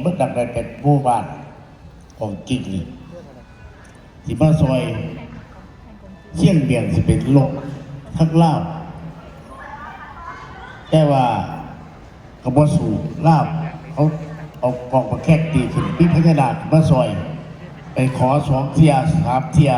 เมื่อดังได้เป็นหมู่บ้านของจริงนี่สิมาซอยเชี่ยงเบียงสิเป็นลกทั้งลาแต่ว่ากระบอสูลาบเขาเอากองประแคกตีขึ้นพิพญานาคมาซอย ไปขอสองเทียสามเทีย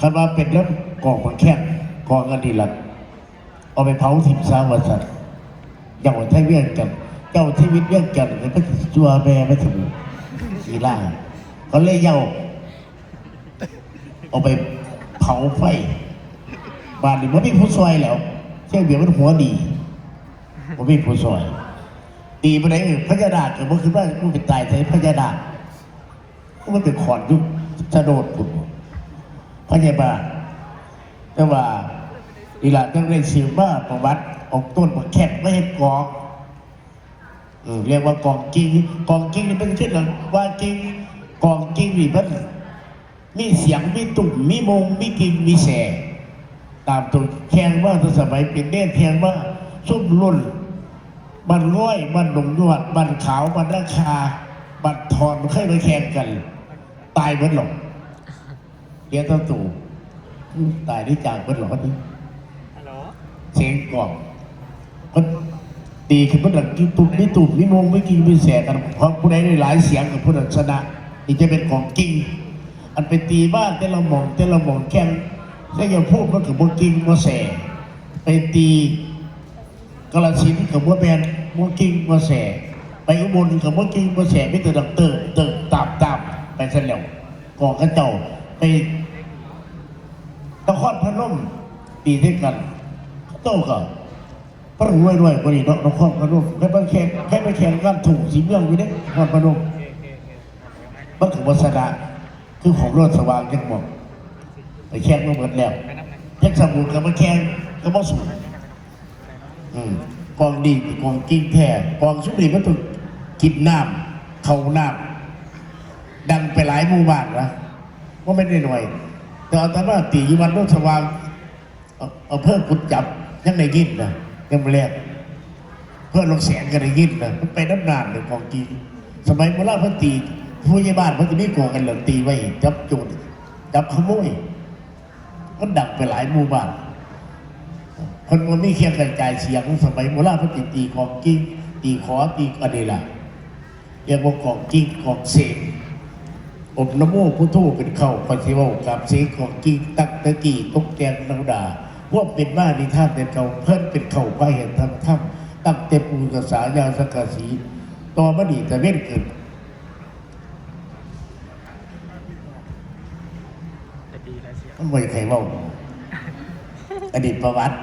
คันว่าเป็นแล้วกองประแคกกองกันดีละเอาไปเผาถิ่มซาวัสัตว์อย่างวันไทยเวียงกัน จ้าที่วิทย์เวียงกันเนี่ยก็จัวแม่ไม่ถึงสีล่างเขาเลยเย้าเอาไปเผาไฟบ้านนี้มันมีผู้ซอยแล้วเชี่ยเบียร์มันหัวดีมันมีผู้ซอย ตีไปไหนเออพญานาคเกิดมันขึ้นว่ามันเป็นตายใส่พญานาคก็มันเป็นขอนยุคสะโดดผุดพญาบาแต่ว่าอีหลานต้องได้สิวมาประวัติออกต้นมาแคบไม่ให้กอง เออเรียกว่ากองกิ้งกองกิ้งนี่เป็นเช่นไรว่ากิ้งกองกิ้งนี่มันมีเสียงมีตุ่มมีมงมีกิ่งมีแสตามตัวแข่งว่าตัวสมัยเป็นเด่นแข่งว่าส้มรุ่นมันร้อยมันหลงยวดมันขาวมันราคามันทอนมันเคยไปแข่งกัน ตายเบิดหรอกเดี๋ยวต้องตู่อืมตายได้จากเบิดหรอกนี่ฮัลโหลเสียงกล่องมัน ตีขึ้นมันดังตุ่มนี่ตุ่มนี่มงไม่กินไม่แสกันเพราะผู้ใดได้หลายเสียงกับผู้นั้นชนะนี่จะเป็นของกิ้งอันไปตีบ้านแต่ละหมองแต่ละหมองแค่นถ้าอย่าพูดมันกับบกิ้งบ่แสไปตีกระสินกับว่าแมนมัวกิ้งมัวแสไปอุบลกับมัวกิ้งมัวแสไม่แต่ดังเติมเติมตามตามไปเสร็จแล้วกองกระเจ้าไปนครพนมตีด้วยกันเขาโต้กับ พระรวยรวยกว่านี้เนาะนครพนมแค่ไปแข่งแค่ไปแข่งกันถูกสีเมืองอยู่เนี่ยนครพนมมันถึงวัสดาคือของรถสว่างยังบอกไปแข่งมาหมดแล้วแข่งสมุนกับมาแข่งก็บ่สูงกองดีกองกิ้งแท้กองชุดนี้มันต้องกินน้ำเขาน้ำดังไปหลายหมู่บ้านนะว่าไม่ได้หน่อย แต่เอาแต่ว่าตียู่วันรถสว่างเอาเพิ่มกุดจับยังได้ยินนะ ยังไม่แรกเพื่อนลงแสงกันได้ยินนะมันไปน้ำนานเลยกองกิ้งสมัยโบราณพิ่นตีผู้ใหญ่บ้านพิ่นจะมีกองกันเหลือตีไว้จับโจรจับขโมยมันดังไปหลายหมู่บ้านคนมันไม่เคียงกันใจายเสียงสมัยโบราณเขาตีตีของจริงตีขอตีอะไรล่ะเรียกว่าของจริงของเสกอบนโมพุทโธเป็นเข้าปฏิวัติกับเสกของจริงตักตะกี้ตกแกงนาวดา พวกเป็นบ้านิท่าเป็นเก่าเพิ่นเป็นเข่าพระเห็นธรรมธรรมตั้งเตปูกษายาสกสีต่อมาดีแต่เว้นเกิดจะดีแล้วเชียวมันไม่ใครว่าอดีตประวัติ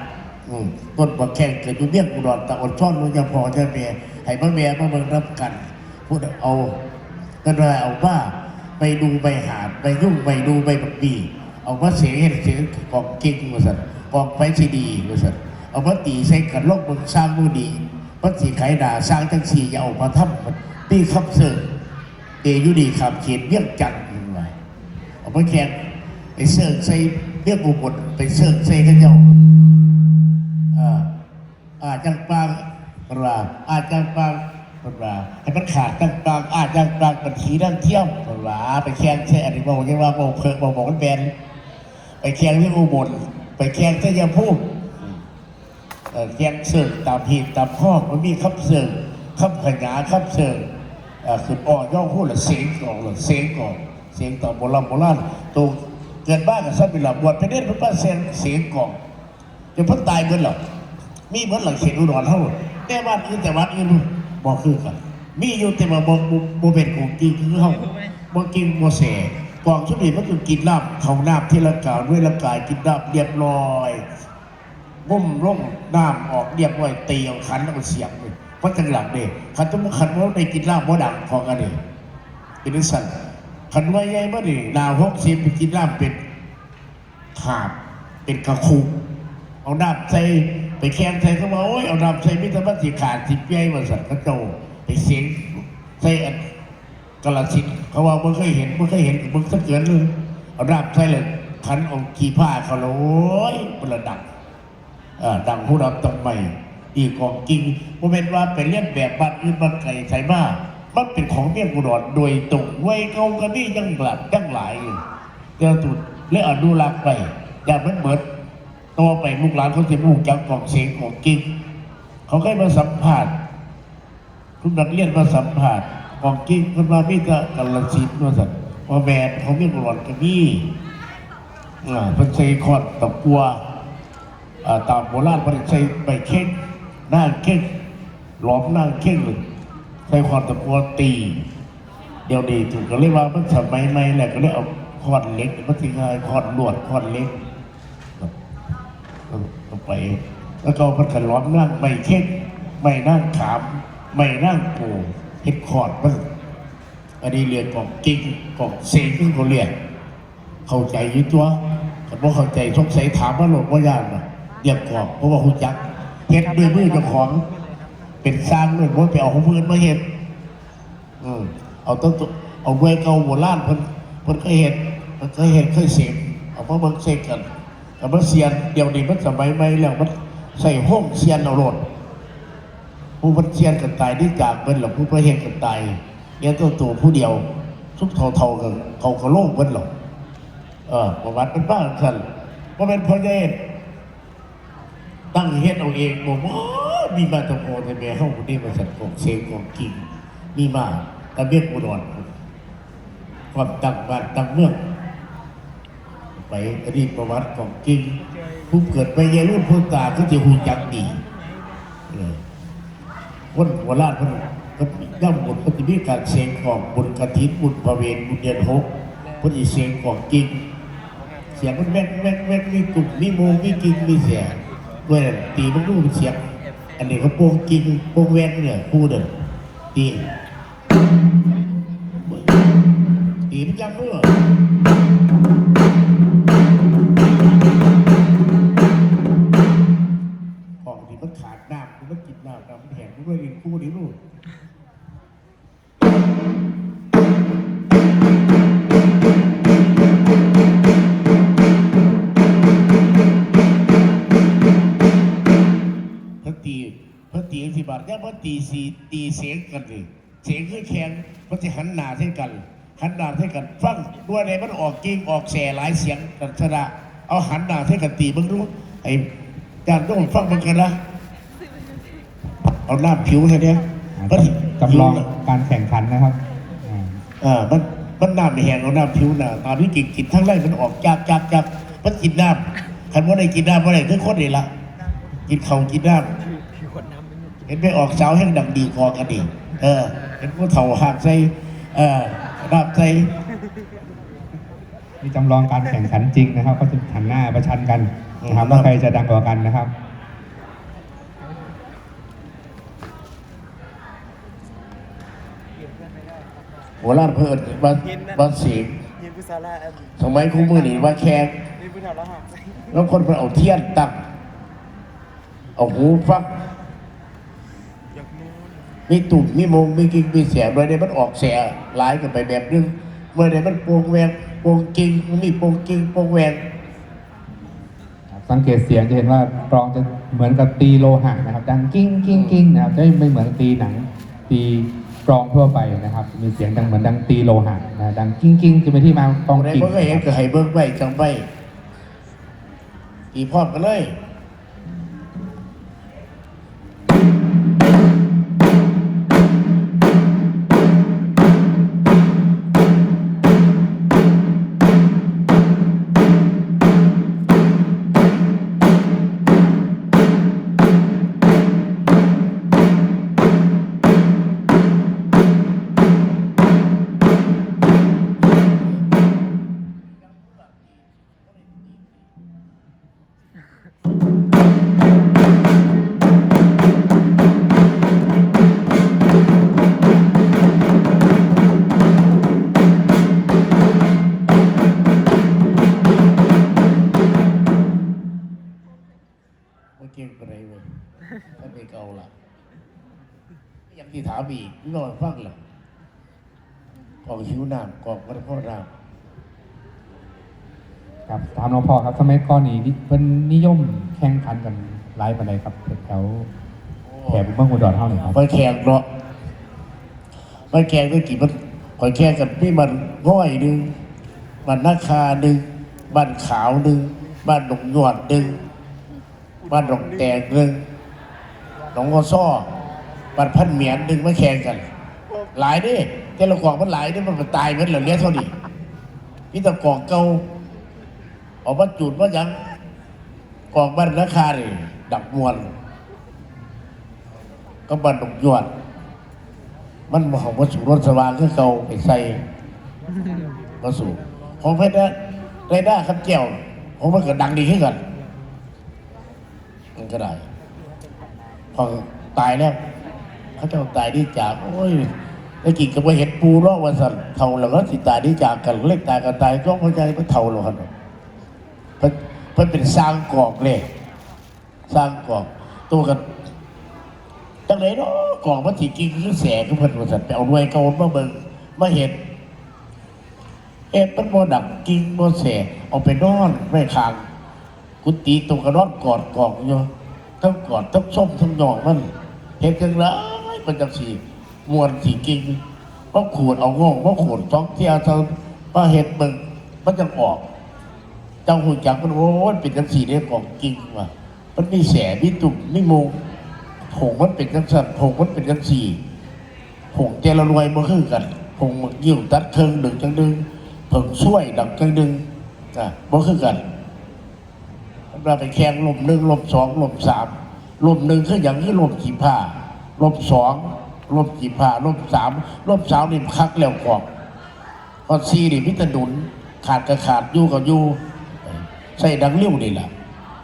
ต้นบักแข่งเกิดอยู่เบี้ยงอุดรตะอดช่อนมุยาพอเจ้าเมียให้พ่อเมียมาเบิ่งรับกันพูดเอาก็ได้เอาว่าไปดูใบหาดไปยุ่งไปดูใบบักบีเอาว่าเสียงเห็นเสียงกองกิ้งมาสัต กองไปซีดีมาสัตเอาว่าตีใส่กันลกมึงสร้างมูดีพัสีไขด่าสร้างจังสีอย่าเอามาทำตีขับเสิร์ฟเออยุดีขับเขียนเบี้ยงจันทร์ไว้เอาไปแข่งไปเสิร์ฟใส่เบี้ยงบุบดไปเสิร์ฟใส่กันเจ้าอ่าอาจังปางปราอาจังปางปราให้มันขาดจังปางอาจังปางเป็นขีดังเที่ยมปราไปแข่งใช่อันนี้บอกยังว่าบอกเพิกบอกบอกมันแบนไปแข่งที่อุบล ไปแข่งที่ยาพูดเอ่อแข่งเสิร์ฟตามหีบตามข้อมันมีคับเสิร์ฟคับขยาคับเสิร์ฟอ่าคืออ่อย่อพูดละเสียงก่อนละเสียงก่อนเสียงต่อโบราณโบราณตัวเกินบ้านกับสั้นเป็นหลับบวชไปเด่นพระป้าเสียงเสียงก่อนจะเพิ่งตายเบิดหรอมีเบิดหลังเขตอุดรเท่าแต่วัดอื่นแต่วัดอื่นบอกคือกันมีอยู่แต่ว่าบ่บ่บ่เป็นของจริงคือเฮาบ่กินบ่แสก กองชุดนี้มันคือกินน้ำเขาน้ำที่ละกาด้วยละกายกินน้ำเรียบร้อยบุ่มร่มน้ำออกเรียบร้อยเตีเอาขันแล้วก็เสียงเลยเพราะจังหลังเด้ขันต้องขันว่าได้กินน้ำบ่ดังของอันนี้เป็นนิสันขันว่าใหญ่บ่นี่ดาว60ไปกินน้ำเป็นขาบเป็นกระคุกเอาน้ำใส่ไปแข่งใส่เขาบอกโอ้ยเอาน้ำใส่มิตรบัตสิขาดสิเปียมาสัตว์กระโจไปเสียงใส่ กระสินธุ์เขาว่าเมื่เคยเห็นเมื่เคยเห็นมึงสักเกินเลยเอาน้ำใส่เลยขันเอาขี้ผ้าเขาเลยโอ้ยมันระดังเอ่อดังผู้รับต้องใหม่อีกของจริงโมเมนว่าไปเลียนแบบบ้านอื่นบ้านไก่ใส่บ้ามันเป็นของเมียงอุดรโดยตรงไว้เกากันนี่ยังหลับยังหลายอยู่เจ้าตุดและอนุรักษ์ไปอย่ามันเหมือนตัวไปลูกหลานเขาจะลูกจักของเสียงของกินเขาเคยมาสัมผัสคุณนักเรียนมาสัมผัส ของกินคนมาไม่จะกันละสินว่าสัตว์พอแมนเขาเมียงอุดรกันนี่อ่าเป็นใส่คอนตะกัวอ่าตามโบราณเป็นใส่ใบเค้กหน้าเค้กหลอมหน้าเค้กเลยใส่คอนตะกัวตี เดี๋ยวนี้ถูกก็เรียกว่ามันสมัยใหม่แหละก็เลยเอาคอนเล็กมันถึงายคอนลวดคอนเล็กเอไป แล้วก็มันกันล้อมนั่งไม่เค้กไม่นั่งขาม ไม่นั่งโู เฮ็ดคอร์ดมันอันนี้เรียนกองกิ้งกองเซงที่เขาเรียนเข้าใจยิ่ตัวแต่พอเข้าใจสงสัยถามว่าหลงว่ายากนะเรียกกองเพราะว่าคุณจักเฮ็ดด้วยมือเจ้าของ เป็นสร้างด้วยว่าไปเอาของเพื่อนมาเฮ็ดอืมเอาต้นตัวเอาไว้เก่าโบราณเพิ่นเพิ่นเคยเห็นเพิ่นเคยเห็นเคยเสพเอามาเบิ่งเสกกันกับมาเซียนเดี๋ยวนี้มันสมัยใหม่แล้วมันใส่ห้องเซียนเอาโลด ผู้มันเซียนกันตายที่จากเบิ่นหรอผู้ประเห็นกันตายเนี่ยตัวตัวผู้เดียวทุกเท่าๆกันเขาก็โลกเบิ่นหรอกเออประวัติเป็นบ้างกันว่าเป็นพ่อเดชตั้งเฮ็ดเอาเองบอกว่ามีมาตะโกนในแม่ห้องคนนี้มาสัตว์ของเซงของกินมีมาตะเบียกอุดรความตั้งบ้านตั้งเมืองไปอดีตประวัติของจริงผู้เกิดไปเยรุ่นผู้ตาก็จะหูจักดี คนหัวลาดคนก็ย่ำบุญก็จะมีการเสียงของบุญกระถินบุญพระเวรบุญเดือนหกคนอีเสียงของจริงเสียงมันแวกแวกแวกมีกลุ่มมีโมมีกินมีเสียงด้วยนั่นตีมันรู้เป็นเสียงอันนี้เขาโป่งกินโป่งแวกเนี่ยคู่เดิมตีตีมันยังเมื่อของที่มันขาดน้ำมันกินน้ำ น้ำมันแห้งมันไม่ได้คู่นี่ลูกพันตีพันตีสิบาทย่าพันตีสีตีเสียงกันเลยเสียงคือแข็งมันจะหันหน้าใส่กัน หันหน้าใส่กัน ฟังด้วยในมันออกกิ้งออกแสหลายเสียงกันชนะเอาหันหน้าใส่กันตีมึงรู้ไอ้จานต้องฟังมันกันนะ เอาหน้าผิวแค่เนี้ยมันจำลองการแข่งขันนะครับอ่าอ่ามันมันน้ำแห้งเอาหน้าผิวหน้าตอนนี้กินกินทั้งแรกมันออกจากจากจากมันกินน้ำคันว่าได้กินน้ำว่าได้คือคนนี่ละกินเขาวกินน้ำคือขวดน้ำมันอยู่เห็นไปออกเสาแห่งดังดีกอกันดีเออเห็นผู้เฒ่าหากใส่เออราบใส่นี่จำลองการแข่งขันจริงนะครับ ก็จะหันหน้าประชันกันนะครับว่าใครจะดังกว่ากันนะครับ หัวล้านเพิ่นว่าว่าเสียงยินพุทธาราอันสมัยคู่มือนี่ว่าแขกนี่พุทธาราหักแล้วคนไปเอาเทียนตั้งเอาหูฟังอยากนู้นมีตุ่มมีมงมีกิ่งมีเสียงเลยเนี่ยมันออกเสียหลายกันไปแบบนึงเมื่อใดมันโปวงแหวงโปวงกิ่งมีโปวงกิ่งโปวงแหวงสังเกตเสียงจะเห็นว่ากลองจะเหมือนกับตีโลหะนะครับ ดังกิ้งกิ้งกิ้งนะครับจะไม่เหมือนตีหนังตี กรองทั่วไปนะครับ มีเสียงดังเหมือนดังตีโลหะนะดังกิ้งกิ้งจะเป็นที่มาของกรองใดกิ้งเบิ่งก็เห็นก็ให้เบิ้งไว้จังไว้ตีพร้อมกันเลยามอีกนอนฟังล่ะกองหิวน้ำกองกระเพาะน้ครับถามหลวงพ่อครับสมัยก่อนนี่นี่เพิ่นนิยมแข่งขันกันหลายปานใดครับแถวำแถบเมืองอุดรเท่าไหร่ครับไปแข่งเนาะไม่แกงได้กี่มันคอยแค่กันพี่มันง่อยหนึ่งบ้านนาคาหนึ่งบ้านขาวหนึ่งบ้านหนองหยวดหนึ่งบ้านหนองแตกหนึ่งหนองกอซ้อ บ้านพันเหมียนหนึ่งม่แข่งกัน หลายเดิแต่ละกองมันหลายเดิมันตายมันเหลือเลี้ยเท่านี้พี่ตะกองเก่าออกมาจุดว่ายังกองบ้านราคาเลยดักมวนก็บ้านหนองหยวดมันมาของวัสดุรถสว่างคือเก่าไปใส่วัสดุของเพชรไรด้าครับเจียวของมันก็ดังดีขึ้นกันมันก็ได้พอตายแล้ว เขาเจะตายดีจาก โอ้ยแล้วกินกับว่าเห็ดปูรอกวันสันเท่าแล้วก็สิตายดีจากกันเล็กตายกันตายก็หัวใจมันเท่าแล้วครับเพิ่นเพิ่นเป็นสร้างกอกเลยสร้างกอกตัวกันจังเลยเนาะกล่องมันสิกินคือแสคือเพิ่นว่าซั่นไปเอาหน่วยเก่ามาเบิ่งมาเห็นเอ็ดมันบ่ดักกินบ่แสเอาไปนอนไว้ข้างกุฏิตรงกระนอนกอดกองอยู่ทั้งกอดทั้งส้มทั้งดอกมันเฮ็ดจังไรมันจังสิมวนสิกินบ่ขูดเอาง่วงบ่ขูดสองเที่ยวเท่ามาเฮ็ดเบิ่งมันจังออกเจ้าหูจักมันโอ้ยเป็นจังสีเรียกของจริงว่ะมันมีแสมีตุ่มมีมุงผงมันเป็นจังสันผงมันเป็นจังสีผงเจรรวยมาคือกันผงมันยิ่วตัดเทิงดึงจังดึงผงช่วยดังจังดึงอะมาคือกันเราไปแข่งลมหนึ่งลมสองลมสามลมหนึ่งคืออย่างนี้ลมจีผ้า ลมสองลมจีผ้าลมสามลมสามนี่คักแล้วกว่าพอสี่นี่พิจนุนขาดก็ขาดอยู่ก็อยู่ใส่ดังเลี้ยวนี่แหละ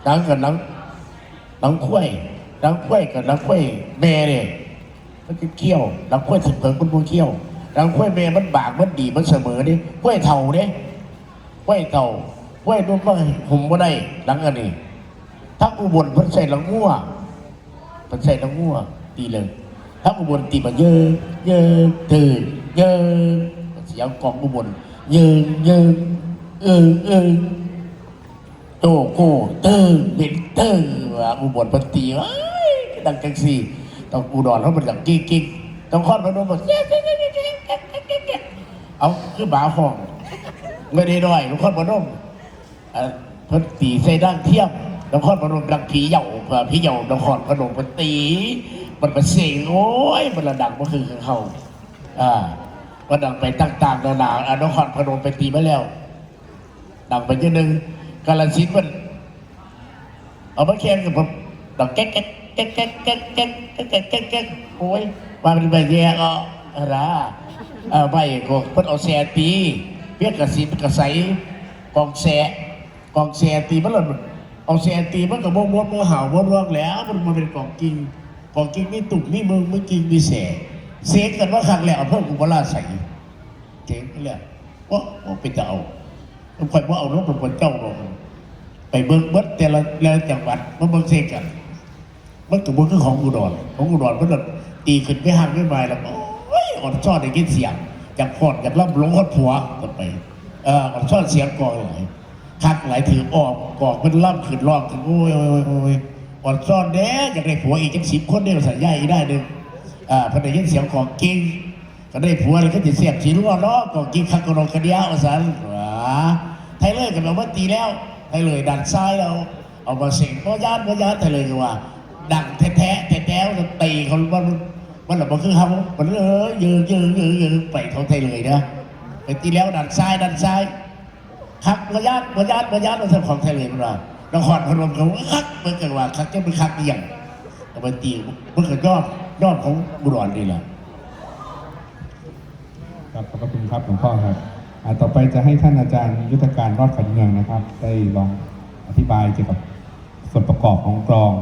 ดังกับนังหนังข้วยหนังข้วยกับหนังข้วยแม่เนี่ยมันจะเคี้ยวหนังข้วยสิบเพิงมันบ่เคี้ยวหนังข้วยแม่มันบากมันดีมันเสมอเนี่ข้วยเท่าเนี่ยข้วยเท่าข้วยนุ่มว่าผมบ่ได้หลังอันนี้ทักอุบลเพิ่นใส่ลังงัวเพิ่นใส่ลังงัว ตีเลยถ้าอุบลตีมาเยอะเยอะถือเยอะเสียงกองอุบลเยอะเยอะเออเออโตโกเตอร์เบ็ดเตอร์อุบลพันตีดังจังสี่ต้องอุดรเขาเป็นดังกิ๊กกิ๊กต้องคอนพนมบอกเอาคือบาห้องไม่ได้ด้อยต้องคอนพนมพันตีใส่ด้านเทียมต้องคอรพนมดังผีเหย่าผีเหย่าต้อนครพนมพันตี มันเป็นเสียงโอ้ยมันระดังมันคือเขาอ่ามันดังไปต่างๆนานาอะนครพนมไปตีมาแล้ว ดังไปเยอะหนึ่งกาลสินมันเอามาแข่งกับผมดอกแก๊กแก๊กแก๊กแก๊กแก๊กแก๊กแก๊กแก๊กแก๊กโอ้ยมาเป็นแบบแย่ก็อะไรเออไม่ก็เพิ่นเอาแสตีเพี้ยกระสินกระใสกองแสกองแสตีมันเลยเอาแสตีมันกับโมมดโมห่าวโมร่วงแล้วมันมาเป็นกองกิ่ง กองกิ่งมีตุ่มมีมึงมีกิ่งมีแสเสียกันว่าครั้งแล้วเอาเพิ่มอุปราชใส่เจ๋งไปแล้วว่าว่าเป็นจะเอาผมคอยว่าเอารถเป็นคนเจ้าลงไปเบิ้งเบิ้แต่ละแต่ละจังหวัดมาเบิ้งเซกันมันกับเบิ้งคือของอุดรของอุดรมันแบบตีขึ้นไม่ห่างไม่มาแล้วโอ้ยอ่อนซ่อนได้ยินเสียงจากพอดจากล่ำหลงคดผัวต่อไปเอออ่อนซ่อนเสียงกองหลายคักหลายถือออกกอกมันล่ำขึ้นร้องถึงโอ้ยโอ้ยโอ้ย อ่อนซ่อนแด้อยากได้ผัวอีกจังสิบคนได้สัญญาอีกได้หนึ่งอ่าพอได้ยินเสียงของกิ้งก็ได้ผัวเลยก็จะเสียบสีรั่วเนาะกองกิ้งคักกระโดดกระเดียวสันหวาไทยเลยกับแบบว่าตีแล้วไทยเลยดันซ้ายเราเอามาเสียงก็ยานก็ยานไทยเลยว่า ดังแท้แท้แท้แท้ตีเขาว่ามันมันหลับมันคือเขามันเออยืนยืนยืนยืนไปเท่าไทยเลยนะไปตีแล้วดันซ้ายดันซ้ายคักก็ยานก็ยานก็ยานเราทำของไทยเลยมันว่า ละครพนมเขาคักเมื่อกันว่าคักจะเป็นคักเอี่ยงเอาไปตีมันก็ยอดยอดของบุรอนนี่แหละครับขอบคุณครับหลวงพ่อครับต่อไปจะให้ท่านอาจารย์ยุทธการรอดขันเมืองนะครับ ได้ลองอธิบายเกี่ยวกับส่วนประกอบของกลอง